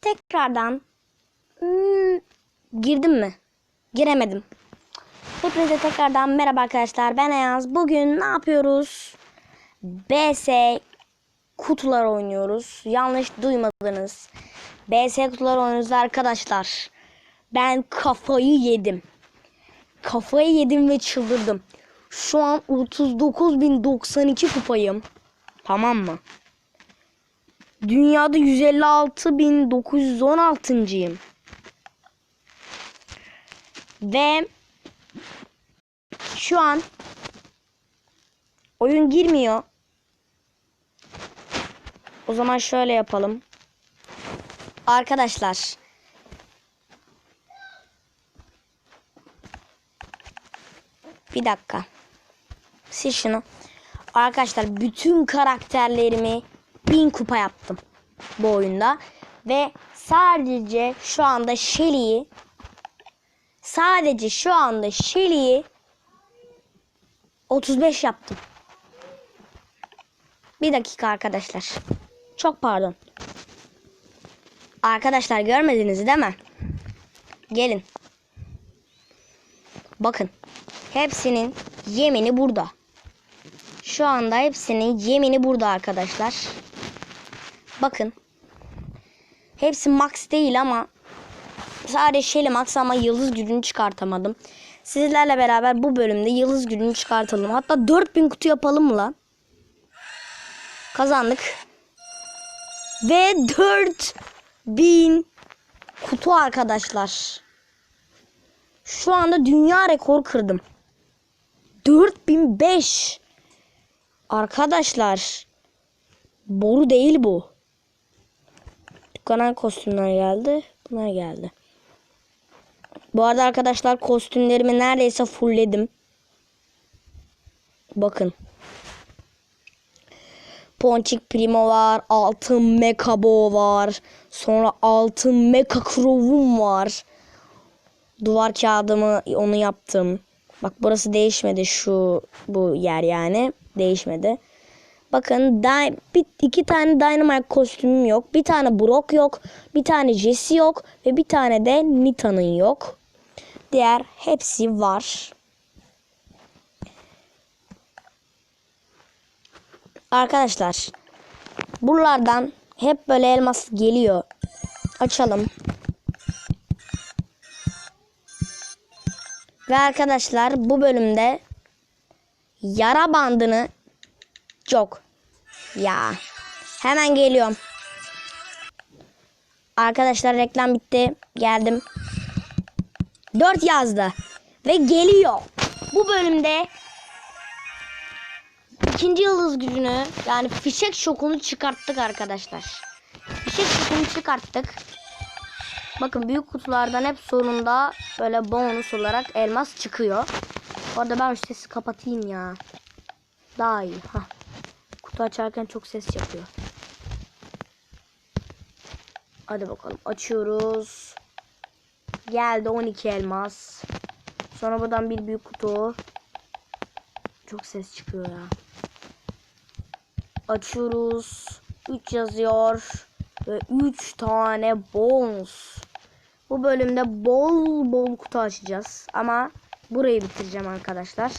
tekrardan hmm, girdim mi? Giremedim. Hepinize tekrardan merhaba arkadaşlar. Ben Ayaz. Bugün ne yapıyoruz? BS kutular oynuyoruz. Yanlış duymadınız. BS kutular oynuyoruz arkadaşlar. Ben kafayı yedim. Kafayı yedim ve çıldırdım. Şu an 39.092 kupayım. Tamam mı? Dünyada 156.916'yım. Ve şu an oyun girmiyor. O zaman şöyle yapalım. Arkadaşlar. Bir dakika. Sil şunu. Arkadaşlar bütün karakterlerimi bin kupa yaptım bu oyunda. Ve sadece şu anda Shelly'yi sadece şu anda Shelly'yi 35 yaptım. Bir dakika arkadaşlar. Çok pardon. Arkadaşlar görmediniz değil mi? Gelin. Bakın. Hepsinin yemini burada. Şu anda hepsinin yemini burada arkadaşlar. Bakın. Hepsi max değil ama sadece Shelly max ama yıldız gücünü çıkartamadım. Sizlerle beraber bu bölümde yıldız gücünü çıkartalım. Hatta 4000 kutu yapalım mı lan? Kazandık. Ve 4000 kutu arkadaşlar. Şu anda dünya rekor kırdım. 4005. Arkadaşlar. Boru değil bu. Dükkana kostümler geldi. Bunlar geldi. Bu arada arkadaşlar kostümlerimi neredeyse fullledim. Bakın. Ponçik Primo var. Altın Mekabo var. Sonra altın Meka Crow'um var. Duvar kağıdımı onu yaptım. Bak burası değişmedi şu bu yer yani. Değişmedi. Bakın bir, iki tane Dynamite kostümüm yok. Bir tane Brock yok. Bir tane Jesse yok. Ve bir tane de Nita'nın yok. Diğer hepsi var. Arkadaşlar. Buralardan hep böyle elmas geliyor. Açalım. Ve arkadaşlar bu bölümde yara bandını çok ya hemen geliyorum. Arkadaşlar reklam bitti. Geldim. 4 yazdı ve geliyor. Bu bölümde ikinci yıldız gücünü yani fişek şokunu çıkarttık arkadaşlar. Fişek şokunu çıkarttık. Bakın büyük kutulardan hep sonunda böyle bonus olarak elmas çıkıyor. Orada ben şu sesi kapatayım ya. Daha iyi. Hah. Kutu açarken çok ses yapıyor. Hadi bakalım açıyoruz. Geldi 12 elmas. Sonra buradan bir büyük kutu. Çok ses çıkıyor ya. Açıyoruz. 3 yazıyor. Ve 3 tane bonus. Bu bölümde bol bol kutu açacağız. Ama burayı bitireceğim arkadaşlar.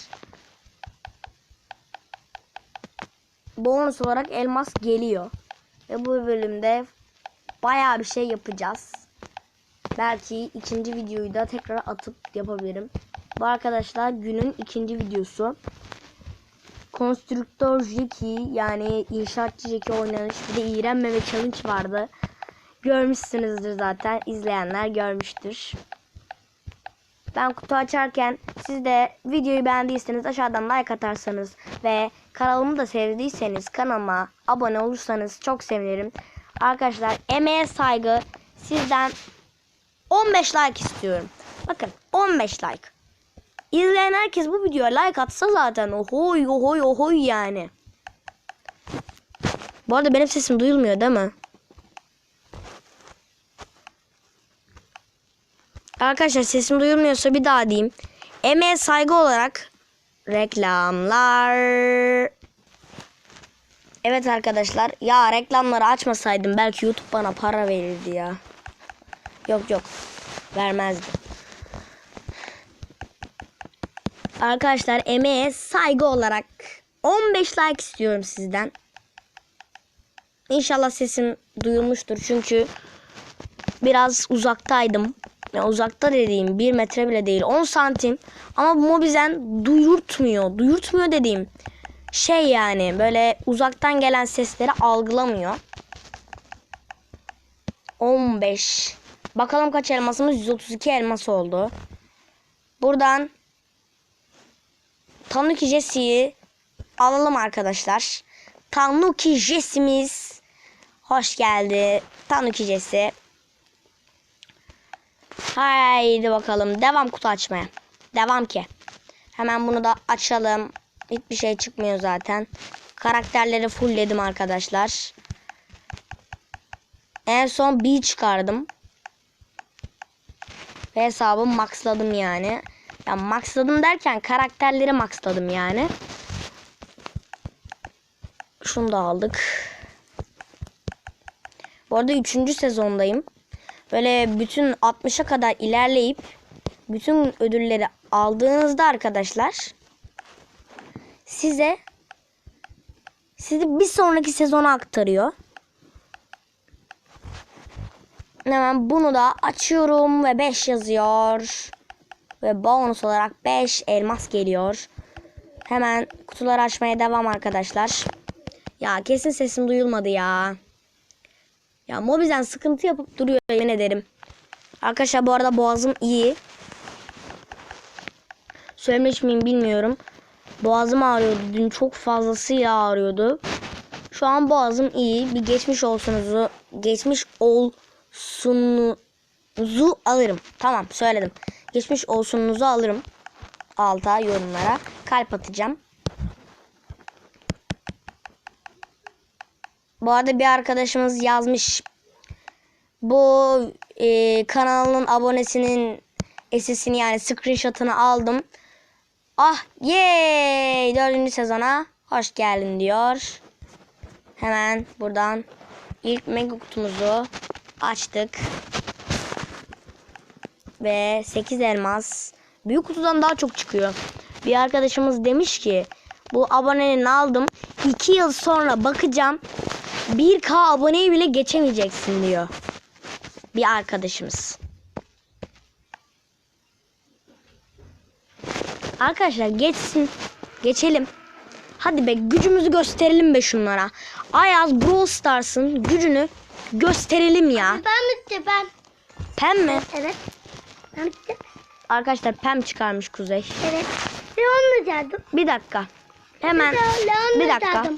Bonus olarak elmas geliyor. Ve bu bölümde bayağı bir şey yapacağız. Belki ikinci videoyu da tekrar atıp yapabilirim. Bu arkadaşlar günün ikinci videosu. Konstrüktör Jeki yani inşaatçı Jeki oynanış bir de iğrenmeme challenge vardı. Görmüşsünüzdür zaten. izleyenler görmüştür. Ben kutu açarken siz de videoyu beğendiyseniz aşağıdan like atarsanız ve kanalımı da sevdiyseniz kanalıma abone olursanız çok sevinirim. Arkadaşlar emeğe saygı sizden 15 like istiyorum. Bakın 15 like. İzleyen herkes bu videoya like atsa zaten ohoy ohoy ohoy yani. Bu arada benim sesim duyulmuyor değil mi? Arkadaşlar sesim duyulmuyorsa bir daha diyeyim. Emeğe saygı olarak reklamlar. Evet arkadaşlar. Ya reklamları açmasaydım belki YouTube bana para verirdi ya. Yok yok. Vermezdi. Arkadaşlar emeğe saygı olarak 15 like istiyorum sizden. İnşallah sesim duyulmuştur çünkü biraz uzaktaydım. Ya uzakta dediğim 1 metre bile değil 10 santim ama bu mobizen duyurtmuyor. Duyurtmuyor dediğim şey yani böyle uzaktan gelen sesleri algılamıyor. 15. Bakalım kaç elmasımız? 132 elmas oldu. Buradan Tanuki Jesse'yi alalım arkadaşlar. Tanuki Jesse'miz hoş geldi. Tanuki Jesse. Haydi bakalım. Devam kutu açmaya. Devam ki. Hemen bunu da açalım. Hiçbir şey çıkmıyor zaten. Karakterleri fullledim arkadaşlar. En son bir çıkardım. Ve hesabı maxladım yani. Ya maxladım derken karakterleri maxladım yani. Şunu da aldık. Bu arada 3. sezondayım. Böyle bütün 60'a kadar ilerleyip bütün ödülleri aldığınızda arkadaşlar size sizi bir sonraki sezona aktarıyor. Hemen bunu da açıyorum ve 5 yazıyor. Ve bonus olarak 5 elmas geliyor. Hemen kutuları açmaya devam arkadaşlar. Ya kesin sesim duyulmadı ya. Ya Mobizen sıkıntı yapıp duruyor yemin ederim. Arkadaşlar bu arada boğazım iyi. Söylemiş miyim bilmiyorum. Boğazım ağrıyordu. Dün çok fazlasıyla ağrıyordu. Şu an boğazım iyi. Bir geçmiş olsunuzu geçmiş olsunuzu alırım. Tamam söyledim. Geçmiş olsunuzu alırım. Alta yorumlara kalp atacağım. Bu arada bir arkadaşımız yazmış. Bu e, kanalının abonesinin SS'ini yani screenshot'ını aldım. Ah yey dördüncü sezona hoş geldin diyor. Hemen buradan ilk mega kutumuzu açtık. Ve 8 elmas. Büyük kutudan daha çok çıkıyor. Bir arkadaşımız demiş ki bu aboneni aldım. 2 yıl sonra bakacağım. 1K aboneyi bile geçemeyeceksin diyor. Bir arkadaşımız. Arkadaşlar geçsin. Geçelim. Hadi be gücümüzü gösterelim be şunlara. Ayaz Brawl Stars'ın gücünü gösterelim ya. Ben bitti ben. Pem mi? Evet. Ben bitti. Arkadaşlar Pem çıkarmış Kuzey. Evet. Leon'la geldim. Bir dakika. Hemen bir dakika. geldim.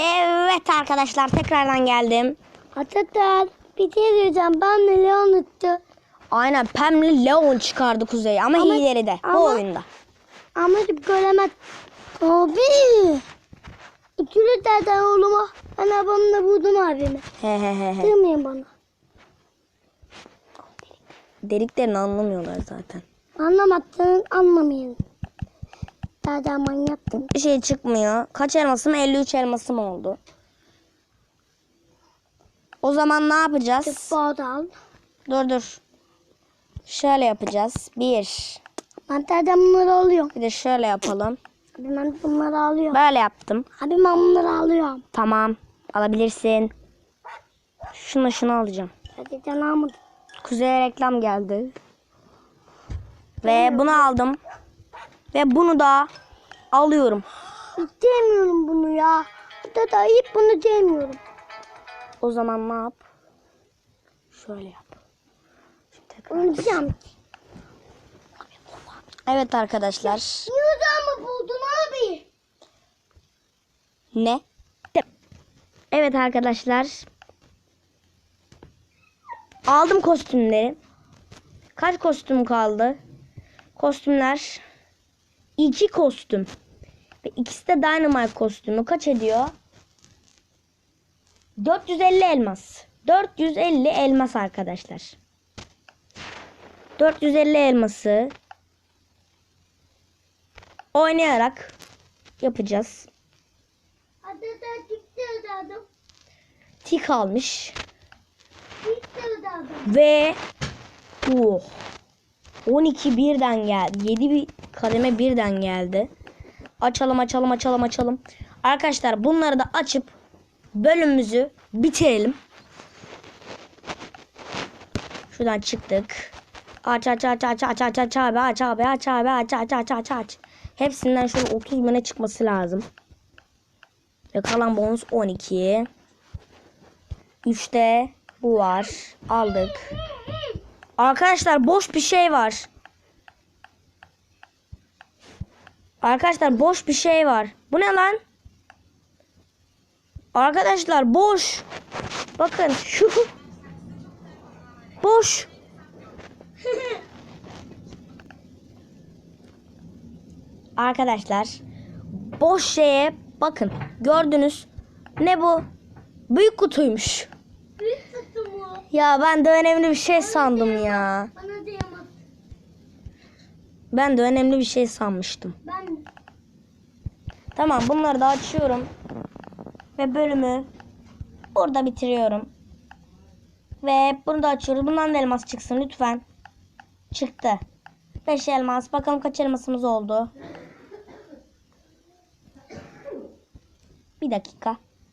Evet arkadaşlar tekrardan geldim. Atatar. Bir şey diyeceğim. Ben de Leon tuttu. Aynen Pem'le Leon çıkardı Kuzey ama, Ama- iyileri de bu ama- oyunda. Ama göremez. Abi. İkili dede oğluma. Ben abamla buldum abimi. He he he he. Kırmayın bana. Dediklerini anlamıyorlar zaten. Anlamadın anlamayın. Dede manyaktın. Bir şey çıkmıyor. Kaç elmasım? 53 elmasım oldu. O zaman ne yapacağız? Al. Dur dur. Şöyle yapacağız. Bir. Ben dede bunları alıyorum. Bir de şöyle yapalım. Abi ben bunları alıyorum. Böyle yaptım. Abi ben bunları alıyorum. Tamam. Alabilirsin. Şunu şunu alacağım. Hadi canım. Kuzey'e reklam geldi. Ve bunu aldım. Ve bunu da alıyorum. Diyemiyorum bunu ya. Dede ayıp bunu diyemiyorum. O zaman ne yap? Şöyle yap. Şimdi tekrar. Diyeceğim. Evet arkadaşlar. Niye mı buldun abi? Ne? Evet arkadaşlar. Aldım kostümleri. Kaç kostüm kaldı? Kostümler. İki kostüm. Ve ikisi de Dynamite kostümü. Kaç ediyor? 450 elmas. 450 elmas arkadaşlar. 450 elması oynayarak yapacağız. Dede çıktı adam. Tik almış. Çıktı adam. Ve oh, 12 birden geldi. 7 bir kademe birden geldi. Açalım açalım açalım açalım. Arkadaşlar bunları da açıp bölümümüzü bitirelim. Şuradan çıktık. Aç aç aç aç aç aç aç abi aç abi aç abi aç aç aç aç aç. Hepsinden şöyle 30 bine çıkması lazım. Ve kalan bonus 12. 3'te bu var. Aldık. Arkadaşlar boş bir şey var. Arkadaşlar boş bir şey var. Bu ne lan? Arkadaşlar boş. Bakın şu. Boş. Arkadaşlar boş şeye bakın. Gördünüz. Ne bu? Büyük kutuymuş. Büyük tuttu mu? Ya ben de önemli bir şey sandım ya. Bana. Ben de önemli bir şey sanmıştım. Ben Tamam bunları da açıyorum. Ve bölümü burada bitiriyorum. Ve bunu da açıyoruz. Bundan da elmas çıksın lütfen. Çıktı. 5 elmas. Bakalım kaç elmasımız oldu. Bir dakika.